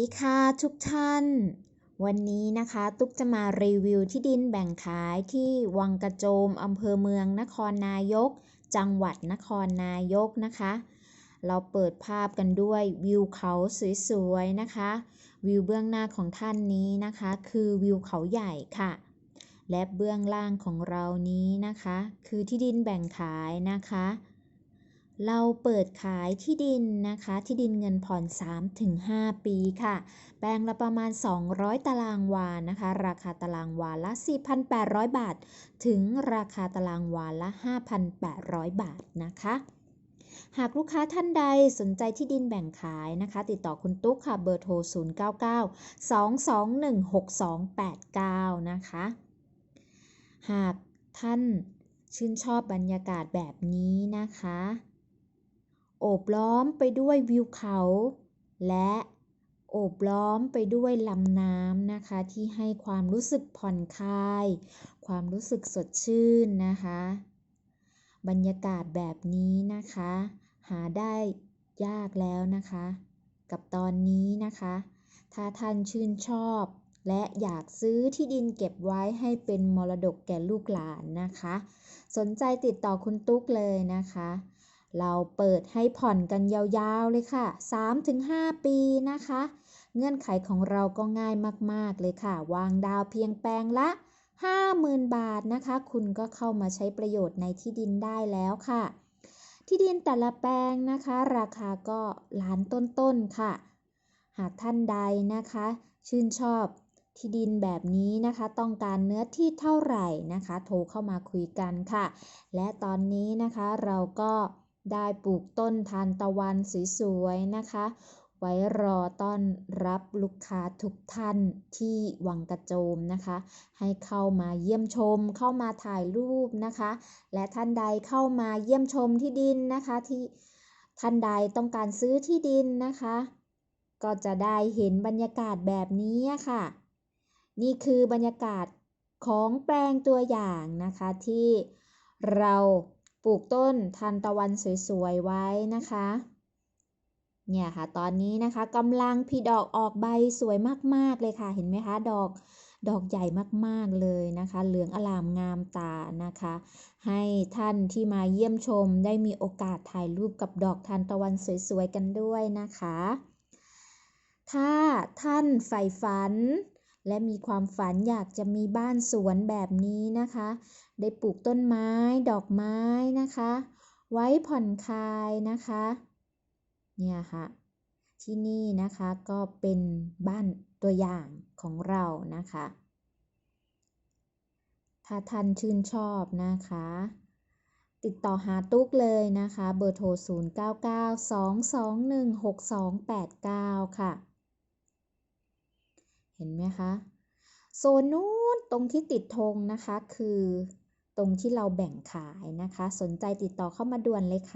ดีค่ะทุกท่าน วันนี้นะคะตุ๊กจะมารีวิวที่ดินแบ่งขายที่วังกระโจมอำเภอเมืองนครนายก จังหวัดนครนายกนะคะ เราเปิดภาพกันด้วยวิวเขาสวยๆนะคะ วิวเบื้องหน้าของท่านนี้นะคะ คือวิวเขาใหญ่ค่ะ และเบื้องล่างของเรานี้นะคะ คือที่ดินแบ่งขายนะคะ เราเปิดขายที่ดินนะคะ ที่ดินเงินผ่อน 3-5 ปีค่ะ แปลงละประมาณ 200 ตารางวานะคะ ราคาตารางวาละ 4,800 บาท ถึงราคาตารางวาละ 5,800 บาทนะคะหากลูกค้าท่านใดสนใจที่ดินแบ่งขายนะคะ ติดต่อคุณตุ๊กค่ะเบอร์โทร 099-221-6289 นะคะ หากท่านชื่นชอบบรรยากาศแบบนี้นะคะ โอบล้อมไปด้วยวิวเขา และโอบล้อมไปด้วยลำน้ำนะคะ ที่ให้ความรู้สึกผ่อนคลาย ความรู้สึกสดชื่นนะคะ บรรยากาศแบบนี้นะคะ หาได้ยากแล้วนะคะ กับตอนนี้นะคะ ถ้าท่านชื่นชอบ และอยากซื้อที่ดินเก็บไว้ให้เป็นมรดกแก่ลูกหลานนะคะ สนใจติดต่อคุณตุ๊กเลยนะคะ เราเปิดให้ผ่อนกันยาวๆเลยค่ะ 3-5 ปีนะคะ เงื่อนไขของเราก็ง่ายมากๆเลยค่ะ วางดาวเพียงแปลงละ 50,000 บาทนะคะ คุณก็เข้ามาใช้ประโยชน์ในที่ดินได้แล้วค่ะ ที่ดินแต่ละแปลงนะคะ ราคาก็ล้านต้นๆค่ะ หากท่านใดนะคะ ชื่นชอบที่ดินแบบนี้นะคะ ต้องการเนื้อที่เท่าไหร่นะคะ โทรเข้ามาคุยกันค่ะ และตอนนี้นะคะเราก็ ได้ปลูกต้นทานตะวันสวยๆนะคะ ไว้รอต้อนรับลูกค้าทุกท่านที่วังกระโจมนะคะ ให้เข้ามาเยี่ยมชม เข้ามาถ่ายรูปนะคะ และท่านใดเข้ามาเยี่ยมชมที่ดินนะคะที่ท่านใดต้องการซื้อที่ดินนะคะ ก็จะได้เห็นบรรยากาศแบบนี้ค่ะ นี่คือบรรยากาศของแปลงตัวอย่างนะคะที่เรา ปลูกต้นทานตะวันสวยๆไว้นะคะ เนี่ยค่ะ ตอนนี้นะคะกำลังพี่ดอกออกใบสวยมากๆเลยค่ะ เห็นไหมคะ ดอกดอกใหญ่มากๆเลยนะคะ เหลืองอลามงามตานะคะ ให้ท่านที่มาเยี่ยมชมได้มีโอกาสถ่ายรูปกับดอกทานตะวันสวยๆกันด้วยนะคะ ถ้าท่านใฝ่ฝัน และมีความฝันอยากจะมีบ้านสวนแบบนี้นะคะ ได้ปลูกต้นไม้ดอกไม้นะคะ ไว้ผ่อนคลายนะคะ เนี่ยค่ะ ที่นี่นะคะก็เป็นบ้านตัวอย่างของเรานะคะ ถ้าท่านชื่นชอบนะคะติดต่อหาตุ๊กเลยนะคะ เบอร์โทร 0992216289 ค่ะ เห็นไหมคะโซนนู้นตรงที่ติดธงนะคะคือตรงที่เราแบ่งขายนะคะ สนใจติดต่อเข้ามาด่วนเลยค่ะ